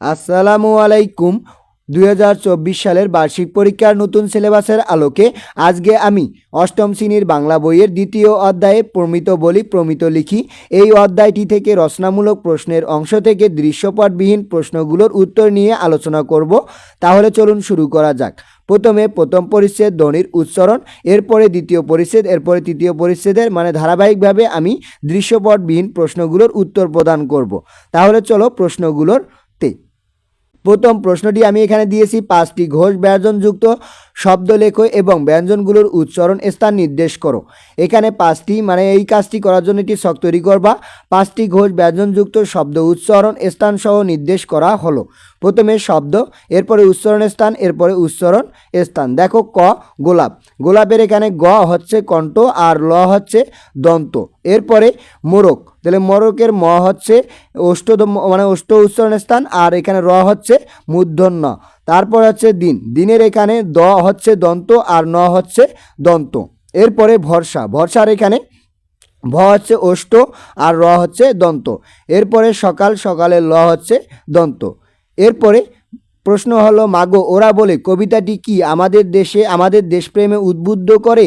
আসসালামু আলাইকুম। দু হাজার চব্বিশ সালের বার্ষিক পরীক্ষার নতুন সিলেবাসের আলোকে আজকে আমি অষ্টম শ্রেণির বাংলা বইয়ের দ্বিতীয় অধ্যায়ে প্রমিত বলি প্রমিত লিখি। এই অধ্যায়টি থেকে রচনামূলক প্রশ্নের অংশ থেকে দৃশ্যপটবিহীন প্রশ্নগুলোর উত্তর নিয়ে আলোচনা করব। তাহলে চলুন শুরু করা যাক। প্রথমে প্রথম পরিচ্ছেদ ধ্বনির উচ্চারণ, এরপরে দ্বিতীয় পরিচ্ছেদ, এরপরে তৃতীয় পরিচ্ছেদের মানে ধারাবাহিকভাবে আমি দৃশ্যপটবিহীন প্রশ্নগুলোর উত্তর প্রদান করব। তাহলে চলো প্রশ্নগুলোর প্রথম প্রশ্নটি আমি এখানে দিয়েছি পাঁচটি ঘোষ ব্যঞ্জনযুক্ত শব্দ লেখো এবং ব্যঞ্জনগুলোর উচ্চারণ স্থান নির্দেশ করো। এখানে পাঁচটি মানে এই কাজটি করার জন্য একটি শখ তৈরি করবা। পাঁচটি ঘোষ ব্যঞ্জনযুক্ত শব্দ উচ্চারণ স্থান সহ নির্দেশ করা হলো। প্রথমে শব্দ, এরপরে উচ্চারণ স্থান, এরপরে উচ্চারণ স্থান। দেখো ক, গোলাপ। গোলাপের এখানে গ হচ্ছে কণ্ঠ আর ল হচ্ছে দন্ত। এরপরে মোরক তাহলে মোরকের ম হচ্ছে অষ্ট মানে অষ্ট উচ্চারণ স্থান আর এখানে র হচ্ছে মূর্ধন্য। তারপর হচ্ছে দিন। দিনের এখানে দ হচ্ছে দন্ত আর ন হচ্ছে দন্ত। এরপরে ভরসা। ভরসার এখানে ভ হচ্ছে অষ্ট আর র হচ্ছে দন্ত। এরপরে সকাল সকালের ল হচ্ছে দন্ত। এরপরে প্রশ্ন হলো, মাগো, ওরা বলে, কবিতাটি কি আমাদের দেশে, আমাদের দেশপ্রেমে উদ্বুদ্ধ করে?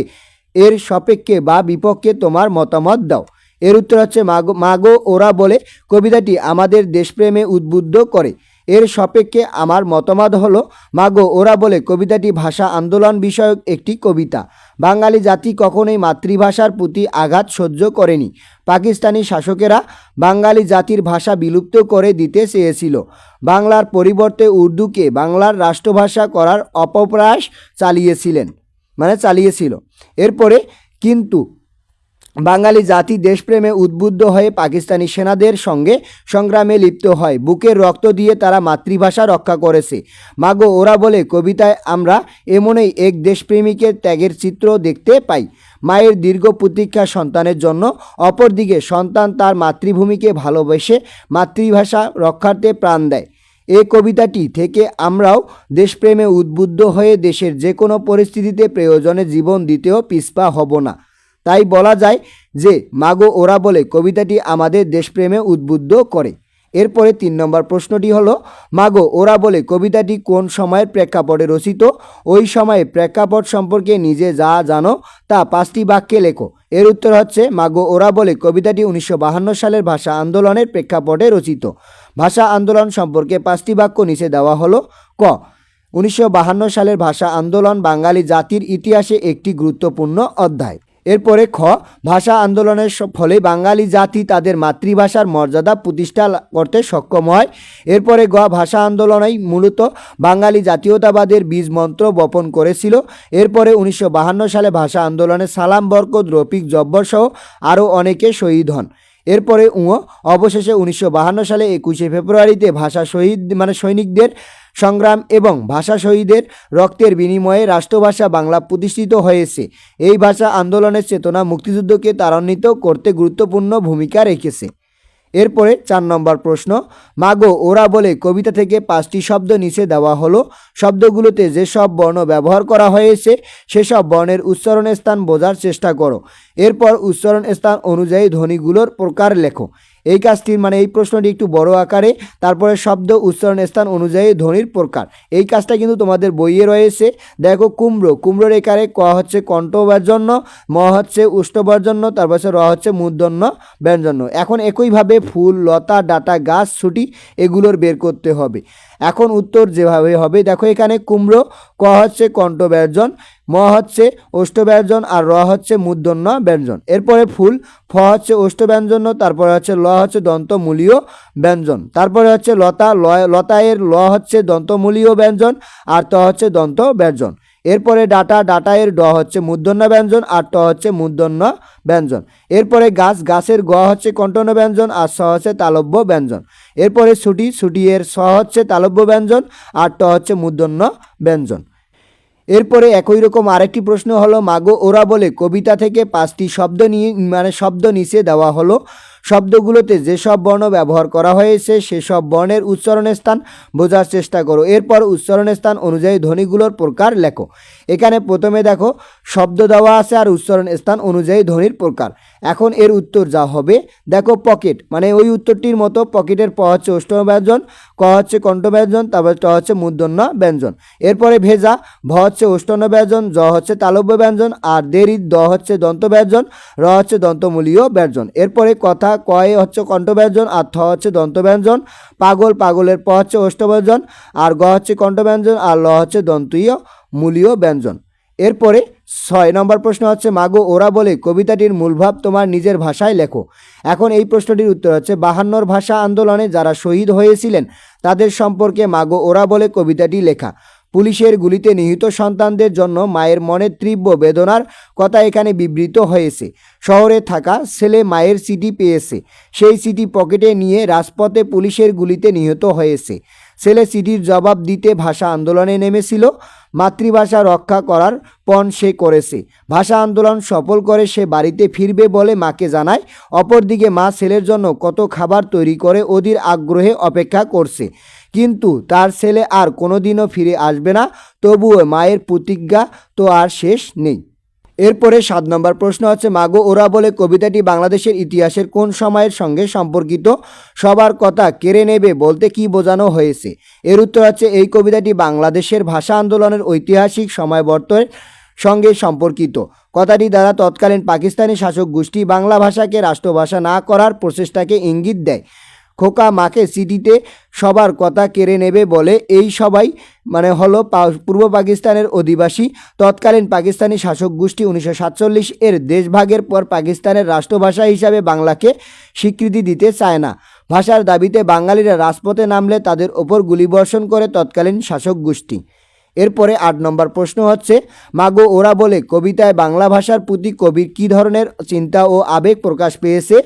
এর সপেক্ষে বা বিপক্ষে তোমার মতামত দাও। এর উত্তর হচ্ছে, মাগো মাগো, ওরা বলে, কবিতাটি আমাদের দেশপ্রেমে উদ্বুদ্ধ করে। এর সপেক্ষে আমার মতামত হলো, মাগো, ওরা বলে কবিতাটি ভাষা আন্দোলন বিষয়ক একটি কবিতা। বাঙালি জাতি কখনোই মাতৃভাষার প্রতি আঘাত সহ্য করেনি। পাকিস্তানি শাসকেরা বাঙালি জাতির ভাষা বিলুপ্ত করে দিতে চেয়েছিল। বাংলার পরিবর্তে উর্দুকে বাংলার রাষ্ট্রভাষা করার অপপ্রয়াস চালিয়েছিলেন মানে চালিয়েছিল। এরপরে কিন্তু বাঙালি জাতি দেশপ্রেমে উদ্বুদ্ধ হয়ে পাকিস্তানি সেনাদের সঙ্গে সংগ্রামে লিপ্ত হয়। বুকের রক্ত দিয়ে তারা মাতৃভাষা রক্ষা করেছে। মাগো, ওরা বলে, কবিতায় আমরা এমনই এক দেশপ্রেমিকের ত্যাগের চিত্র দেখতে পাই। মায়ের দীর্ঘ প্রতীক্ষা সন্তানের জন্য, অপরদিকে সন্তান তার মাতৃভূমিকে ভালোবেসে মাতৃভাষা রক্ষার্থে প্রাণ দেয়। এই কবিতাটি থেকে আমরাও দেশপ্রেমে উদ্বুদ্ধ হয়ে দেশের যে কোনো পরিস্থিতিতে প্রয়োজনে জীবন দিতেও পিছপা হব না। তাই বলা যায় যে, মাগো, ওরা বলে, কবিতাটি আমাদের দেশপ্রেমে উদ্বুদ্ধ করে। এরপরে তিন নম্বর প্রশ্নটি হলো, মাগো, ওরা বলে, কবিতাটি কোন সময়ের প্রেক্ষাপটে রচিত? ওই সময়ে প্রেক্ষাপট সম্পর্কে নিজে যা জানো, তা পাঁচটি বাক্যে লেখো। এর উত্তর হচ্ছে, মাগো, ওরা বলে, কবিতাটি উনিশশো সালের ভাষা আন্দোলনের প্রেক্ষাপটে রচিত। ভাষা আন্দোলন সম্পর্কে পাঁচটি বাক্য নিচে দেওয়া হলো, ক, উনিশশো সালের ভাষা আন্দোলন বাঙালি জাতির ইতিহাসে একটি গুরুত্বপূর্ণ অধ্যায়। এরপরে খ, ভাষা আন্দোলনের ফলে বাঙালি জাতি তাদের মাতৃভাষার মর্যাদা প্রতিষ্ঠা করতে সক্ষম হয়। এরপরে গ, ভাষা আন্দোলনেই মূলত বাঙালি জাতীয়তাবাদের বীজ মন্ত্র বপন করেছিল। এরপরে উনিশশো সালে ভাষা আন্দোলনে সালাম বরকত, রফিক জব্বর সহ আরও অনেকে শহীদ হন। এরপরে উঁ, অবশেষে উনিশশো সালে একুশে ফেব্রুয়ারিতে ভাষা শহীদ মানে সৈনিকদের সংগ্রাম এবং ভাষা শহীদের রক্তের বিনিময়ে রাষ্ট্রভাষা বাংলা প্রতিষ্ঠিত হয়েছে। এই ভাষা আন্দোলনের চেতনা মুক্তিযুদ্ধকে ত্বরান্বিত করতে গুরুত্বপূর্ণ ভূমিকা রেখেছে। এরপরে চার নম্বর প্রশ্ন, মাগো, ওরা বলে কবিতা থেকে পাঁচটি শব্দ নিচে দেওয়া হলো। শব্দগুলোতে যেসব বর্ণ ব্যবহার করা হয়েছে সেসব বর্ণের উচ্চারণ স্থান বোঝার চেষ্টা করো। এরপর উচ্চারণ স্থান অনুযায়ী ধ্বনিগুলোর প্রকার লেখো। এই কাজটির মানে এই প্রশ্নটি একটু বড় আকারে, তারপরে শব্দ উচ্চারণ স্থান অনুযায়ী ধ্বনির প্রকার। এই কাজটা কিন্তু তোমাদের বইয়ে রয়েছে। দেখো কুমড়ো কুমড়োর একারে ক হচ্ছে কণ্ঠ ব্যঞ্জন্য ম হচ্ছে উষ্ঠ ব্যঞ্জন্য তারপর র হচ্ছে মূর্ধন্য ব্যঞ্জন্য এখন একইভাবে ফুল, লতা, ডাটা, গাছ, ছুটি, এগুলোর বের করতে হবে। এখন উত্তর যেভাবে হবে, দেখো এখানে কুমড়ো ক হচ্ছে কণ্ঠ ব্যঞ্জন ম হচ্ছে অষ্টব্যঞ্জন আর র হচ্ছে মূর্ধন্য ব্যঞ্জন। এরপরে ফুল, ফ হচ্ছে অষ্টব্যঞ্জন, তারপরে হচ্ছে ল হচ্ছে দন্তমূলীয় ব্যঞ্জন। তারপরে হচ্ছে লতা লয় লতায়ের ল হচ্ছে দন্তমূলীয় ব্যঞ্জন আর ত হচ্ছে দন্ত ব্যঞ্জন এরপরে ডাটা, ডাটায়ের ড হচ্ছে মূর্ধন্য ব্যঞ্জন আর ট হচ্ছে মূর্ধন্য ব্যঞ্জন। এরপরে গাছ, গাছের গ হচ্ছে কণ্ঠন্য ব্যঞ্জন আর স হচ্ছে তালব্য ব্যঞ্জন। এরপরে ছুটি এর স হচ্ছে তালব্য ব্যঞ্জন আর ট হচ্ছে মূর্ধন্য ব্যঞ্জন। এরপরে একই রকম আরেকটি প্রশ্ন হলো, মাগো, ওরা বলে কবিতা থেকে পাঁচটি শব্দ নিয়ে মানে শব্দ নিচে দেওয়া হলো। শব্দগুলোতে যেসব বর্ণ ব্যবহার করা হয়েছে সেসব বর্ণের উচ্চারণের স্থান বোঝার চেষ্টা করো। এরপর উচ্চারণের স্থান অনুযায়ী ধ্বনিগুলোর প্রকার লেখো। এখানে প্রথমে দেখো, শব্দ দেওয়া আছে আর উচ্চারণ স্থান অনুযায়ী ধ্বনির প্রকার। এখন এর উত্তর যা হবে, দেখো পকেট মানে ওই উত্তরটির মতো পকেটের প হচ্ছে অষ্টম ব্যঞ্জন ক হচ্ছে কণ্ঠ ব্যঞ্জন তারপর ট হচ্ছে মূর্ধন্য ব্যঞ্জন এরপরে ভেজা, ভ হচ্ছে অষ্টন্য ব্যঞ্জন জ হচ্ছে তালব্য ব্যঞ্জন আর দেরি দ হচ্ছে দন্ত ব্যঞ্জন র হচ্ছে দন্তমূলীয় ব্যঞ্জন এরপরে কথা কয়ে হচ্ছে কণ্ঠ ব্যঞ্জন আর থ হচ্ছে দন্ত ব্যঞ্জন পাগল পাগলের প হচ্ছে অষ্ট ব্যঞ্জন আর গ হচ্ছে কণ্ঠ ব্যঞ্জন আর ল হচ্ছে দন্তীয় মূলীয় ব্যঞ্জন। এরপরে ছয় নম্বর প্রশ্ন হচ্ছে, মাগো, ওরা বলে কবিতাটির মূলভাব তোমার নিজের ভাষায় লেখো। এখন এই প্রশ্নটির উত্তর হচ্ছে, বাহান্নর ভাষা আন্দোলনে যারা শহীদ হয়েছিলেন, তাদের সম্পর্কে মাগো, ওরা বলে কবিতাটি লেখা। পুলিশের গুলিতে নিহত সন্তানদের জন্য মায়ের মনের তীব্র বেদনার কথা এখানে বিবৃত হয়েছে। শহরে থাকা ছেলে মায়ের সিটি পেয়েছে। সেই সিটি পকেটে নিয়ে রাজপথে পুলিশের গুলিতে নিহত হয়েছে। ছেলে সিটির জবাব দিতে ভাষা আন্দোলনে নেমেছিল। মাতৃভাষা রক্ষা করার পণ সে করেছে। ভাষা আন্দোলন সফল করে সে বাড়িতে ফিরবে বলে মাকে জানায়। অপরদিকে মা ছেলের জন্য কত খাবার তৈরি করে অধীর আগ্রহে অপেক্ষা করছে। কিন্তু তার ছেলে আর কোনোদিনও ফিরে আসবে না, তবুও মায়ের প্রতিজ্ঞা তো আর শেষ নেই। এরপরে সাত নম্বর প্রশ্ন হচ্ছে মাগো, ওরা বলে কবিতাটি বাংলাদেশের ইতিহাসের কোন সময়ের সঙ্গে সম্পর্কিত? সবার কথা কেড়ে নেবে বলতে কি বোঝানো হয়েছে? এর উত্তর হচ্ছে এই কবিতাটি বাংলাদেশের ভাষা আন্দোলনের ঐতিহাসিক সময়বর্তের সঙ্গে সম্পর্কিত। কথাটি দ্বারা তৎকালীন পাকিস্তানি শাসক গোষ্ঠী বাংলা ভাষাকে রাষ্ট্রভাষা না করার প্রচেষ্টাকে ইঙ্গিত দেয়। খোকা মাকে সিটিতে সবার কথা কেড়ে নেবে বলে এই সবাই মানে হলো পূর্ব পাকিস্তানের অধিবাসী। তৎকালীন পাকিস্তানি শাসক গোষ্ঠী উনিশশো সাতচল্লিশ এর দেশভাগের পর পাকিস্তানের রাষ্ট্রভাষা হিসাবে বাংলাকে স্বীকৃতি দিতে চায় না। ভাষার দাবিতে বাঙালিরা রাজপথে নামলে তাদের ওপর গুলিবর্ষণ করে তৎকালীন শাসক গোষ্ঠী। এরপরে আট নম্বর প্রশ্ন হচ্ছে, মাগো ওরা বলে, কবিতায় বাংলা ভাষার প্রতি কবির কী ধরনের চিন্তা ও আবেগ প্রকাশ পেয়েছে?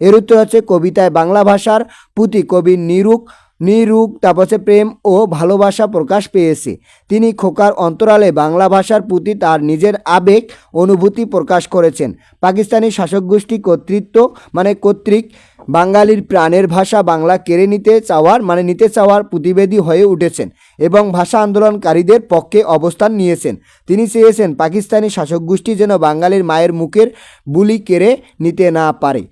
এর উত্তর হচ্ছে কবিতায় বাংলা ভাষার প্রতি কবির নিরুক নিরুক তারপর হচ্ছে প্রেম ও ভালোবাসা প্রকাশ পেয়েছে। তিনি খোকার অন্তরালে বাংলা ভাষার প্রতি তার নিজের আবেগ, অনুভূতি প্রকাশ করেছেন। পাকিস্তানি শাসক গোষ্ঠী কর্তৃত্ব মানে কর্তৃক বাঙালির প্রাণের ভাষা বাংলা কেড়ে নিতে চাওয়ার মানে নিতে চাওয়ার প্রতিবেদী হয়ে উঠেছেন এবং ভাষা আন্দোলনকারীদের পক্ষে অবস্থান নিয়েছেন। তিনি চেয়েছেন পাকিস্তানি শাসক গোষ্ঠী যেন বাঙালির মায়ের মুখের বুলি কেড়ে নিতে না পারে।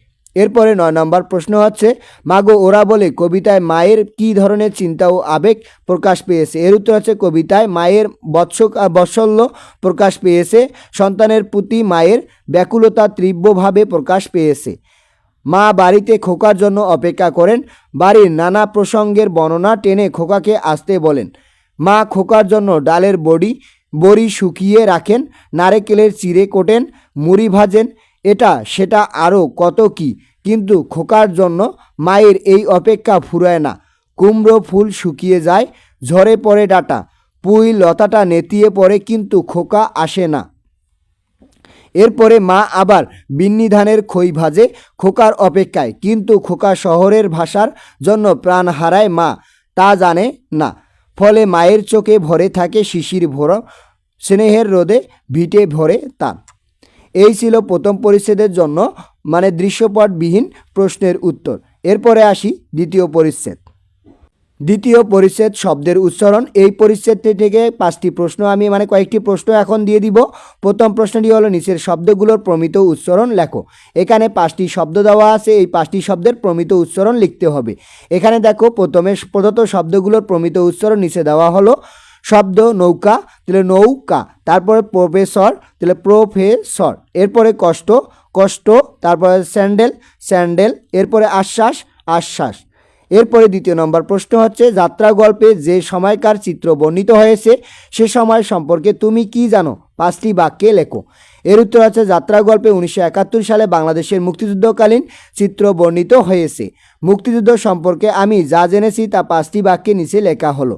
এরপরে নয় নম্বর প্রশ্ন হচ্ছে, মাগো ওরা বলে কবিতায় মায়ের কী ধরনের চিন্তা ও আবেগ প্রকাশ পেয়েছে? এর উত্তর হচ্ছে, কবিতায় মায়ের বৎস বৎসল্য প্রকাশ পেয়েছে, সন্তানের প্রতি মায়ের ব্যাকুলতা তীব্রভাবে প্রকাশ পেয়েছে। মা বাড়িতে খোকার জন্য অপেক্ষা করেন, বাড়ির নানা প্রসঙ্গের বর্ণনা টেনে খোকাকে আসতে বলেন। মা খোকার জন্য ডালের বড়ি বড়ি শুকিয়ে রাখেন, নারকেলের চিড়ে কোটেন, মুড়ি ভাজেন এটা, সেটা আরও কত কি? কিন্তু খোকার জন্য মায়ের এই অপেক্ষা ফুরায় না। কুমড়ো ফুল শুকিয়ে যায়, ঝরে পড়ে ডাটা। পুঁই লতাটা নেতিয়ে পড়ে কিন্তু খোকা আসে না। এরপরে মা আবার বিন্নি ধানের খই ভাজে খোকার অপেক্ষায়। কিন্তু খোকা শহরের ভাষার জন্য প্রাণ হারায় মা, তা জানে না। ফলে মায়ের চোখে ভরে থাকে শিশির ভর স্নেহের রোদে ভিটে ভরে তার। এই ছিল প্রথম পরিচ্ছেদের জন্য মানে দৃশ্যপটবিহীন প্রশ্নের উত্তর। এরপরে আসি দ্বিতীয় পরিচ্ছেদ। দ্বিতীয় পরিচ্ছেদ শব্দের উচ্চারণ। এই পরিচ্ছেদটি থেকে পাঁচটি প্রশ্ন, আমি মানে কয়েকটি প্রশ্ন এখন দিয়ে দিব। প্রথম প্রশ্নটি হলো, নিচের শব্দগুলোর প্রমিত উচ্চারণ লেখো। এখানে পাঁচটি শব্দ দেওয়া আছে, এই পাঁচটি শব্দের প্রমিত উচ্চারণ লিখতে হবে। এখানে দেখো, প্রথমে প্রদত্ত শব্দগুলোর প্রমিত উচ্চারণ নিচে দেওয়া হলো। শব্দ নৌকা, তাহলে নৌকা, তারপরে প্রফেসর, তাহলে প্রফেসর। এরপরে কষ্ট কষ্ট, তারপরে স্যান্ডেল স্যান্ডেল, এরপরে আশ্বাস আশ্বাস। এরপরে দ্বিতীয় নম্বর প্রশ্ন হচ্ছে, যাত্রা গল্পে যে সময়কার চিত্র বর্ণিত হয়েছে, সে সময় সম্পর্কে তুমি কি জানো? পাঁচটি বাক্যে লেখো। এর উত্তর হচ্ছে যাত্রা গল্পে উনিশশো একাত্তর সালে বাংলাদেশের মুক্তিযুদ্ধকালীন চিত্র বর্ণিত হয়েছে। মুক্তিযুদ্ধ সম্পর্কে আমি যা জেনেছি, তা পাঁচটি বাক্যে নিচে লেখা হলো।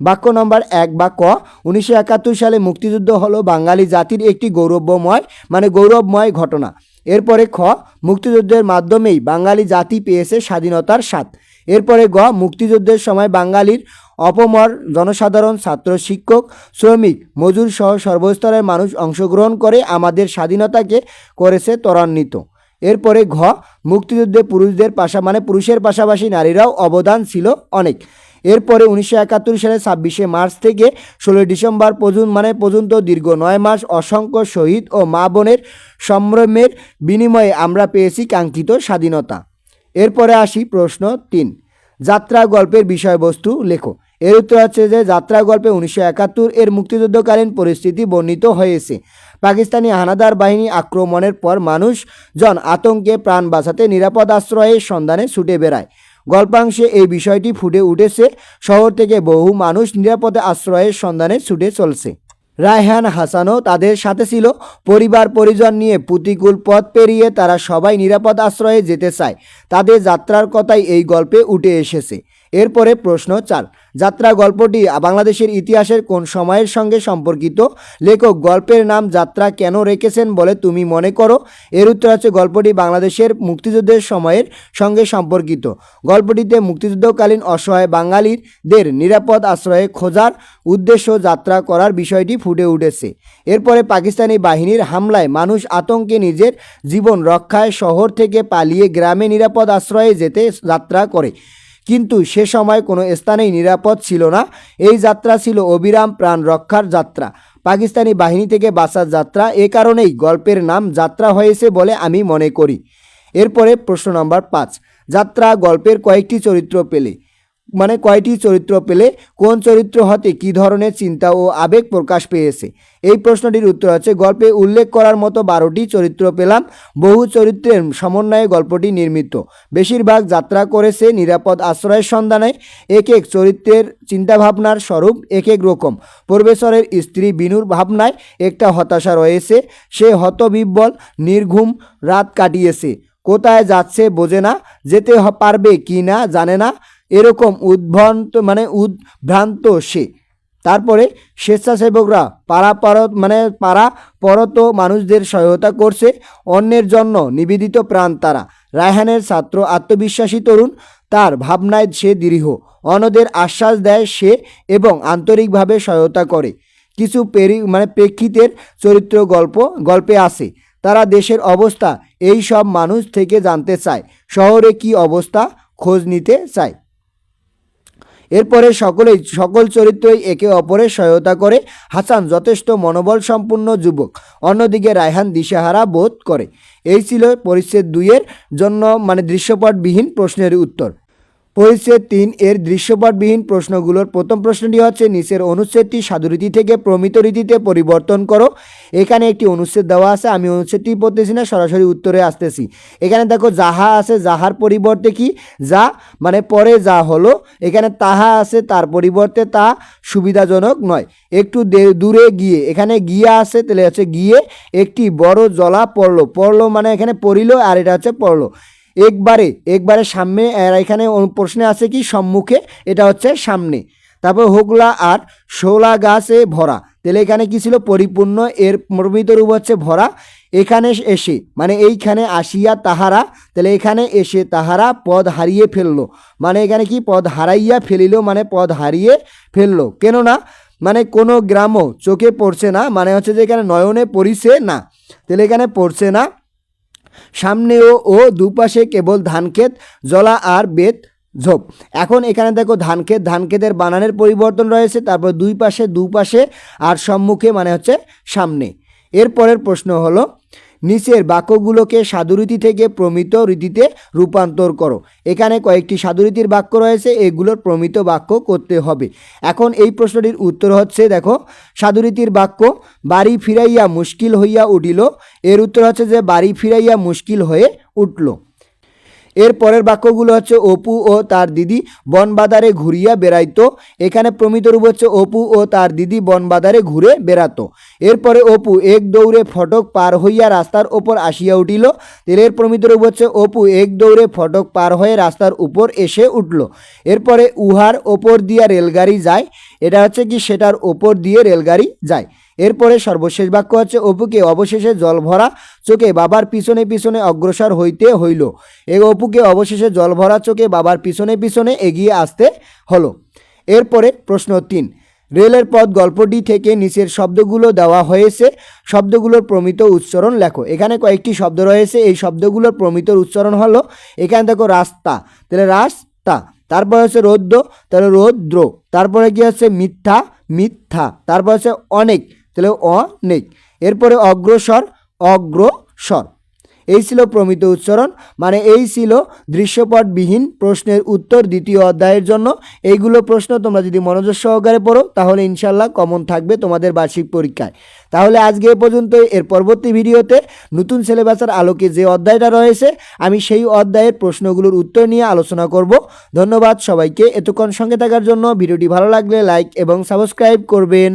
বাক্য নম্বর এক বা ক উনিশশো একাত্তর সালে মুক্তিযুদ্ধ হলো বাঙালি জাতির একটি গৌরবময় মানে গৌরবময় ঘটনা। এরপরে খ, মুক্তিযুদ্ধের মাধ্যমেই বাঙালি জাতি পেয়েছে স্বাধীনতার স্বাদ। এরপরে গ, মুক্তিযুদ্ধের সময় বাঙালির অপমর জনসাধারণ, ছাত্র, শিক্ষক, শ্রমিক, মজুর সহ সর্বস্তরের মানুষ অংশগ্রহণ করে আমাদের স্বাধীনতাকে করেছে ত্বরান্বিত। এরপরে ঘ, মুক্তিযুদ্ধে পুরুষদের পাশা মানে পুরুষের পাশাপাশি নারীরাও অবদান ছিল অনেক। এরপরে উনিশশো একাত্তর সালে ছাব্বিশে মার্চ থেকে ষোলোই ডিসেম্বর পর্যন্ত মানে পর্যন্ত দীর্ঘ নয় মাস অসংখ্য শহীদ ও মা বোনের সম্ভ্রমের বিনিময়ে আমরা পেয়েছি কাঙ্ক্ষিত স্বাধীনতা। এরপরে আসি প্রশ্ন তিন। যাত্রা গল্পের বিষয়বস্তু লেখো। এর উত্তর হচ্ছে যে, যাত্রা গল্পে উনিশশো একাত্তর এর মুক্তিযুদ্ধকালীন পরিস্থিতি বর্ণিত হয়েছে। পাকিস্তানি হানাদার বাহিনী আক্রমণের পর মানুষজন আতঙ্কে প্রাণ বাঁচাতে নিরাপদ আশ্রয়ের সন্ধানে ছুটে বেড়ায়। গল্পাংশে এই বিষয়টি ফুটে উঠেছে। শহর থেকে বহু মানুষ নিরাপদে আশ্রয়ের সন্ধানে ছুটে চলছে। রায়হান হাসানও তাদের সাথে ছিল। পরিবার পরিজন নিয়ে প্রতিকূল পথ পেরিয়ে তারা সবাই নিরাপদ আশ্রয়ে যেতে চায়। তাদের যাত্রার কথাই এই গল্পে উঠে এসেছে। এরপরে প্রশ্ন চার। যাত্রা গল্পটি বাংলাদেশের ইতিহাসের কোন সময়ের সঙ্গে সম্পর্কিত? লেখক, গল্পের নাম যাত্রা কেন রেখেছেন বলে তুমি মনে করো? এর উত্তর হচ্ছে গল্পটি বাংলাদেশের মুক্তিযুদ্ধের সময়ের সঙ্গে সম্পর্কিত। গল্পটিতে মুক্তিযুদ্ধকালীন অসহায় বাঙালিদের নিরাপদ আশ্রয়ে খোঁজার উদ্দেশ্য যাত্রা করার বিষয়টি ফুটে উঠেছে। এরপরে পাকিস্তানি বাহিনীর হামলায় মানুষ আতঙ্কে নিজের জীবন রক্ষায় শহর থেকে পালিয়ে গ্রামে নিরাপদ আশ্রয়ে যেতে যাত্রা করে। কিন্তু সে সময় কোনো স্থানেই নিরাপদ ছিল না। এই যাত্রা ছিল অবিরাম প্রাণ রক্ষার যাত্রা। পাকিস্তানি বাহিনী থেকে বাঁচার যাত্রা, এ কারণেই গল্পের নাম যাত্রা হয়েছে বলে আমি মনে করি। এরপরে প্রশ্ন নম্বর পাঁচ। যাত্রা গল্পের কয়েকটি চরিত্র পেলে। মানে কয়টি চরিত্র পেলে কোন চরিত্র হতে কী ধরনের চিন্তা ও আবেগ প্রকাশ পেয়েছে? এই প্রশ্নটির উত্তর হচ্ছে গল্পে উল্লেখ করার মতো বারোটি চরিত্র পেলাম। বহু চরিত্রের সমন্বয়ে গল্পটি নির্মিত। বেশিরভাগ যাত্রা করেছে নিরাপদ আশ্রয়ের সন্ধানে। এক এক চরিত্রের চিন্তাভাবনার স্বরূপ এক এক রকম। পরবেশ্বরের স্ত্রী বিনুর ভাবনায় একটা হতাশা রয়েছে, সে হতবিব্বল, নির্ঘুম রাত কাটিয়েছে। কোথায় যাচ্ছে বোঝে না, যেতে পারবে কি না জানে না। এরকম উদ্ভ্রান্ত মানে উদ্ভ্রান্ত সে। তারপরে স্বেচ্ছাসেবকরা পাড়া মানে পাড়া পরত মানুষদের সহায়তা করছে, অন্যের জন্য নিবেদিত প্রাণ তারা। রায়হানের ছাত্র আত্মবিশ্বাসী তরুণ, তার ভাবনায় সে দৃঢ়। অন্যদের আশ্বাস দেয় সে এবং আন্তরিকভাবে সহায়তা করে। কিছু পেরি মানে প্রেক্ষিতের চরিত্র গল্প, গল্পে আছে। তারা দেশের অবস্থা, এই সব মানুষ থেকে জানতে চায়। শহরে কি অবস্থা, খোঁজ নিতে চায়। এরপরে সকলেই, সকল চরিত্রই একে অপরের সহায়তা করে। হাসান যথেষ্ট মনোবল সম্পন্ন যুবক। অন্যদিকে রায়হান দিশেহারা বোধ করে। এই ছিল পরিচ্ছেদ দুইয়ের জন্য মানে দৃশ্যপটবিহীন প্রশ্নের উত্তর। পরিচ্ছেদ তিন এর দৃশ্যপটবিহীন প্রশ্নগুলোর প্রথম প্রশ্নটি হচ্ছে, নিচের অনুচ্ছেদটি সাধুরীতি থেকে প্রমিত রীতিতে পরিবর্তন করো। এখানে একটি অনুচ্ছেদ দেওয়া আছে, আমি অনুচ্ছেদটি পড়তেছি না, সরাসরি উত্তরে আসতেছি। এখানে দেখো, যাহা আছে, যাহার পরিবর্তে কি? যা মানে পরে যা হলো এখানে তাহা আছে, তার পরিবর্তে তা সুবিধাজনক নয়। একটু দূরে গিয়ে, এখানে গিয়ে আছে, তাহলে হচ্ছে গিয়ে একটি বড় জলা পড়ল। পড়ল মানে এখানে পড়িল আর এটা হচ্ছে পড়ল। একবারে একবারে সামনে এখানে প্রশ্নে আছে কি? সম্মুখে, এটা হচ্ছে সামনে। তারপর হোগলা আর শোলা গাছে ভরা। তাহলে এখানে কি ছিল? পরিপূর্ণ, এর প্রমিত রূপ হচ্ছে ভরা। এখানে এসে মানে এইখানে আসিয়া তাহারা, তাহলে এখানে এসে তাহারা পদ হারিয়ে ফেলল। মানে এখানে কি? পদ হারাইয়া ফেলিল মানে পদ হারিয়ে ফেলল। কেননা মানে কোনো গ্রামও চোখে পড়ছে না মানে হচ্ছে যে এখানে নয়নে পড়িছে না। তাহলে এখানে পড়ছে না। সামনেও ও দুপাশে কেবল ধানক্ষেত, জলা আর বেত ঝোপ। এখন এখানে দেখো ধানক্ষেত, ধানক্ষেতের বানানের পরিবর্তন রয়েছে, তারপর দুই পাশে, দুপাশে আর সম্মুখে মানে হচ্ছে সামনে। এরপরের প্রশ্ন হলো নিচের বাক্যগুলোকে সাধুরীতি থেকে প্রমিত রীতিতে রূপান্তর করো। এখানে কয়েকটি সাধুরীতির বাক্য রয়েছে, এগুলোর প্রমিত বাক্য করতে হবে। এখন এই প্রশ্নটির উত্তর হচ্ছে, দেখো, সাধুরীতির বাক্য, বাড়ি ফিরাইয়া মুশকিল হইয়া উঠিল। এর উত্তর হচ্ছে যে, বাড়ি ফিরাইয়া মুশকিল হয়ে উঠল। এর পরের বাক্যগুলো হচ্ছে অপু ও তার দিদি বনবাদারে ঘুরিয়া বেড়াইতো। এখানে প্রমিত রূপ হচ্ছে অপু ও তার দিদি বনবাদারে ঘুরে বেড়াতো। এরপরে অপু এক দৌড়ে ফটক পার হইয়া রাস্তার ওপর আসিয়া উঠিল। তেলের প্রমিত রূপ হচ্ছে অপু এক দৌড়ে ফটক পার হয়ে রাস্তার উপর এসে উঠল। এরপরে উহার ওপর দিয়া রেলগাড়ি যায়। এটা হচ্ছে কি সেটার ওপর দিয়ে রেলগাড়ি যায়। এরপরে সর্বশেষ বাক্য হচ্ছে অপুকে অবশেষে জল ভরা চোখে বাবার পিছনে পিছনে অগ্রসর হইতে হইল। এ অপুকে অবশেষে জল ভরা চোখে বাবার পিছনে পিছনে এগিয়ে আসতে হলো। এরপরে প্রশ্ন তিন, রেলের পথ গল্পটি থেকে নিচের শব্দগুলো দেওয়া হয়েছে। শব্দগুলোর প্রমিত উচ্চারণ লেখো। এখানে কয়েকটি শব্দ রয়েছে, এই শব্দগুলোর প্রমিত উচ্চারণ হলো, এখানে দেখো রাস্তা, তাহলে রাস্তা, তারপর হচ্ছে রৌদ্র, তাহলে রৌদ্র, তারপরে কি হচ্ছে মিথ্যা মিথ্যা, তারপর হচ্ছে অনেক তাহলে অনেক এরপরে অগ্রসর অগ্রসর। এই ছিল প্রমিত উচ্চারণ। মানে এই ছিল দৃশ্যপটবিহীন প্রশ্নের উত্তর দ্বিতীয় অধ্যায়ের জন্য। এইগুলো প্রশ্ন তোমরা যদি মনোযোগ সহকারে পড়ো, তাহলে ইনশাল্লাহ কমন থাকবে তোমাদের বার্ষিক পরীক্ষায়। তাহলে আজকে এ পর্যন্ত এর পরবর্তী ভিডিওতে নতুন সিলেবাসের আলোকে যে অধ্যায়টা রয়েছে, আমি সেই অধ্যায়ের প্রশ্নগুলোর উত্তর নিয়ে আলোচনা করব। ধন্যবাদ সবাইকে। এতক্ষণ সঙ্গে থাকার জন্য ভিডিওটি ভালো লাগলে লাইক এবং সাবস্ক্রাইব করবেন।